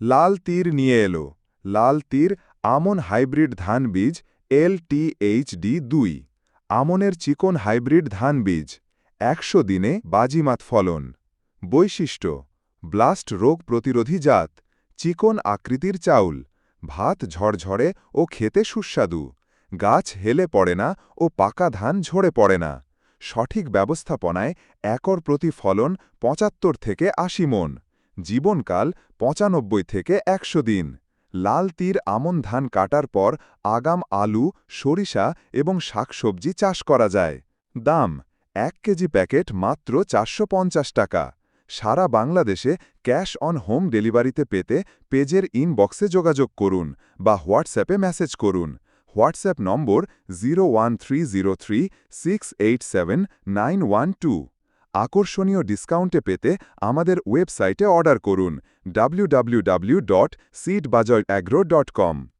লাল তীর নিয়ে এলো। লাল তীর আমন হাইব্রিড ধান বীজ, এল ডি দুই। আমনের চিকন হাইব্রিড ধান বীজ, একশো দিনে বাজিমাত ফলন। বৈশিষ্ট্য, ব্লাস্ট রোগ প্রতিরোধী জাত, চিকন আকৃতির চাউল, ভাত ঝরঝরে ও খেতে সুস্বাদু, গাছ হেলে পড়ে না ও পাকা ধান ঝরে পড়ে না। সঠিক ব্যবস্থাপনায় একর প্রতি ফলন পঁচাত্তর থেকে আশি মন। জীবনকাল পঁচানব্বই থেকে একশো দিন। লাল তীর আমন ধান কাটার পর আগাম আলু, সরিষা এবং শাকসবজি চাষ করা যায়। দাম, এক কেজি প্যাকেট মাত্র চারশো পঞ্চাশ টাকা। সারা বাংলাদেশে ক্যাশ অন হোম ডেলিভারিতে পেতে পেজের ইনবক্সে যোগাযোগ করুন বা হোয়াটসঅ্যাপে মেসেজ করুন। হোয়াটসঅ্যাপ নম্বর জিরো আকর্ষণীয় ডিসকাউন্টে পেতে আমাদের ওয়েবসাইটে অর্ডার করুন www.seedbazaaragro.com